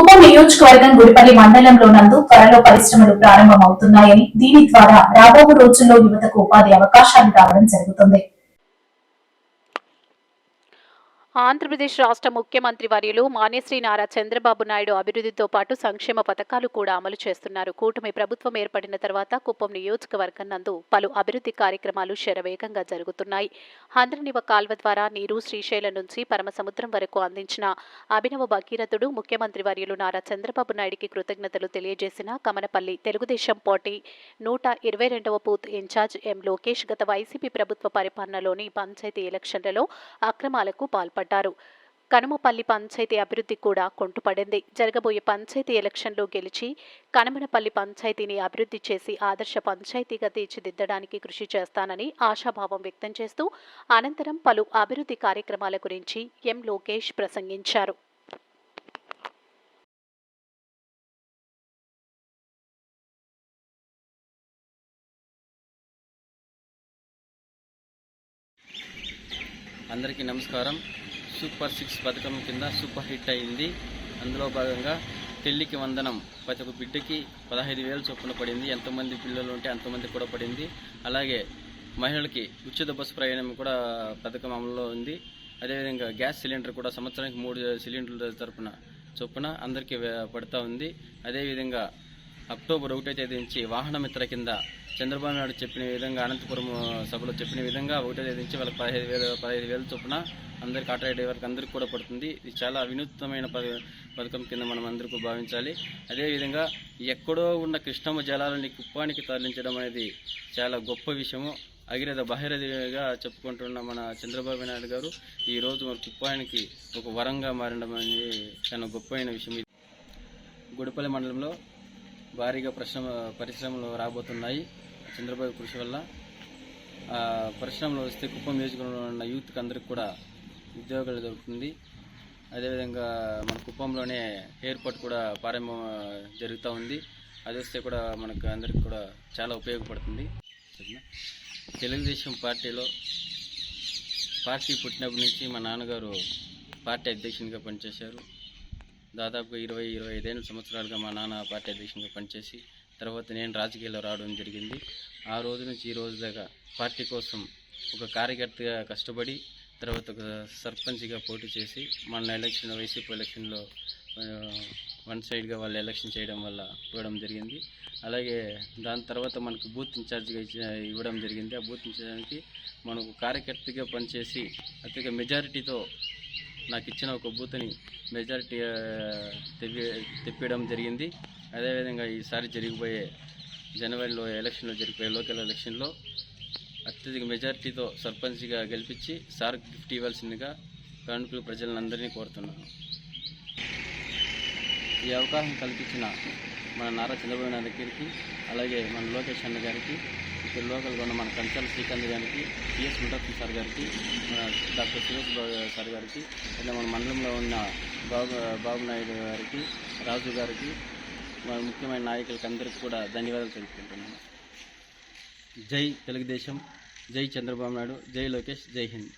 కుప్పం నియోజకవర్గం గుడిపల్లి మండలంలో నందు త్వరలో పరిశ్రమలు ప్రారంభమవుతున్నాయని దీని ద్వారా రాబో రోజుల్లో యువతకు ఉపాధి అవకాశాలు రావడం జరుగుతుంది. ఆంధ్రప్రదేశ్ రాష్ట్ర ముఖ్యమంత్రి వర్యులు మానేశ్రీ నారా చంద్రబాబు నాయుడు అభివృద్ధితో పాటు సంక్షేమ పథకాలు కూడా అమలు చేస్తున్నారు. కూటమి ప్రభుత్వం ఏర్పడిన తర్వాత కుప్పం నియోజకవర్గం నందు పలు అభివృద్ధి కార్యక్రమాలు శరవేగంగా జరుగుతున్నాయి. హంద్రనివ కాల్వ ద్వారా నీరు శ్రీశైలం నుంచి పరమసముద్రం వరకు అందించిన అభినవ భగీరథుడు ముఖ్యమంత్రి వర్యులు నారా చంద్రబాబు నాయుడికి కృతజ్ఞతలు తెలియజేసిన కమనపల్లి తెలుగుదేశం పార్టీ నూట ఇరవై రెండవ బూత్ ఇన్ఛార్జ్ ఎం లోకేష్ గత వైసీపీ ప్రభుత్వ పరిపాలనలోని పంచాయతీ ఎలక్షన్లలో అక్రమాలకు పాల్పడ్డారు. కనుమపల్లి పంచాయతీ అభివృద్ధి కూడా కొంటుపడింది. జరగబోయే పంచాయతీ ఎలక్షన్లో గెలిచి కనమనపల్లి పంచాయతీని అభివృద్ధి చేసి ఆదర్శ పంచాయతీగా తీర్చిదిద్దడానికి కృషి చేస్తానని ఆశాభావం వ్యక్తం చేస్తూ అనంతరం పలు అభివృద్ధి కార్యక్రమాల గురించి ఎం. లోకేష్ ప్రసంగించారు. అందరికీ నమస్కారం. సూపర్ సిక్స్ పథకం కింద సూపర్ హిట్ అయింది. అందులో భాగంగా పెళ్ళికి వందనం ప్రతి ఒక్క బిడ్డకి పదహైదు వేలు చొప్పున పడింది. ఎంతమంది పిల్లలు ఉంటే అంతమంది కూడా పడింది. అలాగే మహిళలకి ఉచిత బస్సు ప్రయాణం కూడా పథకం అమలులో ఉంది. అదేవిధంగా గ్యాస్ సిలిండర్ కూడా సంవత్సరానికి మూడు సిలిండర్ల తరపున చొప్పున అందరికీ పడతా పడుతూ ఉంది. అదేవిధంగా అక్టోబర్ ఒకటో తేదీ నుంచి వాహన మిత్ర కింద చంద్రబాబు నాయుడు చెప్పిన విధంగా అనంతపురం సభలో చెప్పిన విధంగా ఒకటో తేదీ నుంచి వాళ్ళకి పదహైదు వేలు పదహైదు వేల చొప్పున అందరికి ఆటో డ్రైవర్కి అందరికీ కూడా పడుతుంది. ఇది చాలా వినూత్నమైన పద పథకం కింద మనం అందరికీ భావించాలి. అదేవిధంగా ఎక్కడో ఉన్న కృష్ణమ్మ జలాలని కుప్పానికి తరలించడం అనేది చాలా గొప్ప విషయము. అగిరథ బహిరథిగా చెప్పుకుంటున్న మన చంద్రబాబు నాయుడు గారు ఈ రోజు మన కుప్పానికి ఒక వరంగా మారడం అనేది చాలా గొప్పైన విషయం. ఇది గుడిపల్లి మండలంలో భారీగా పరిశ్రమ పరిశ్రమలు రాబోతున్నాయి. చంద్రబాబు కృషి వల్ల. పరిశ్రమలు వస్తే కుప్పం నియోజకవర్గంలో ఉన్న యూత్కి అందరికి కూడా ఉద్యోగాలు దొరుకుతుంది. అదేవిధంగా మన కుప్పంలోనే ఎయిర్పోర్ట్ కూడా ప్రారంభం జరుగుతూ ఉంది. అది వస్తే కూడా మనకు అందరికి కూడా చాలా ఉపయోగపడుతుంది. తెలుగుదేశం పార్టీలో పార్టీ పుట్టినప్పటి నుంచి మా నాన్నగారు పార్టీ అధ్యక్షునిగా పనిచేశారు. దాదాపుగా ఇరవై ఇరవై ఐదేళ్ళ సంవత్సరాలుగా మా నాన్న పార్టీ అధ్యక్షునిగా పనిచేసి తర్వాత నేను రాజకీయాల్లో రావడం జరిగింది. ఆ రోజు నుంచి ఈ రోజు దాకా పార్టీ కోసం ఒక కార్యకర్తగా కష్టపడి తర్వాత ఒక సర్పంచ్గా పోటీ చేసి మన ఎలక్షన్ వైసీపీ ఎలక్షన్లో వన్ సైడ్గా వాళ్ళు ఎలక్షన్ చేయడం వల్ల ఇవ్వడం జరిగింది. అలాగే దాని తర్వాత మనకు బూత్ ఇన్ఛార్జ్గా ఇచ్చి ఇవ్వడం జరిగింది. ఆ బూత్ ఇన్ఛార్జ్కి మనకు కార్యకర్తగా పనిచేసి అతిగా మెజారిటీతో నాకు ఇచ్చిన ఒక బూత్ని మెజారిటీ తెప్పి తెప్పడం జరిగింది. అదేవిధంగా ఈసారి జరిగిపోయే జనవరిలో ఎలక్షన్లో జరిగిపోయే లోకల్ ఎలక్షన్లో అత్యధిక మెజారిటీతో సర్పంచ్గా గెలిపించి సార్ గిఫ్ట్ ఇవ్వాల్సిందిగా కానుకలు ప్రజలందరినీ కోరుతున్నాను. ఈ అవకాశం కల్పించిన మన నారా చంద్రబాబు నాయుడు గారికి అలాగే మన లోకేష్ అన్న గారికి ఇక్కడ లోకల్గా ఉన్న మన కంచాల శ్రీకాంత్ గారికి పిఎస్ ముఠాఫీ సార్ గారికి మన డాక్టర్ సురేష్ బాబు సార్ గారికి అలాగే మన మండలంలో ఉన్న బాబు బాబు నాయుడు గారికి రాజు గారికి మన ముఖ్యమైన నాయకులకి అందరికీ కూడా ధన్యవాదాలు తెలుపుకుంటున్నాను. జై తెలుగుదేశం జై చంద్రబాబు నాయుడు జై లోకేష్ జై హింద్.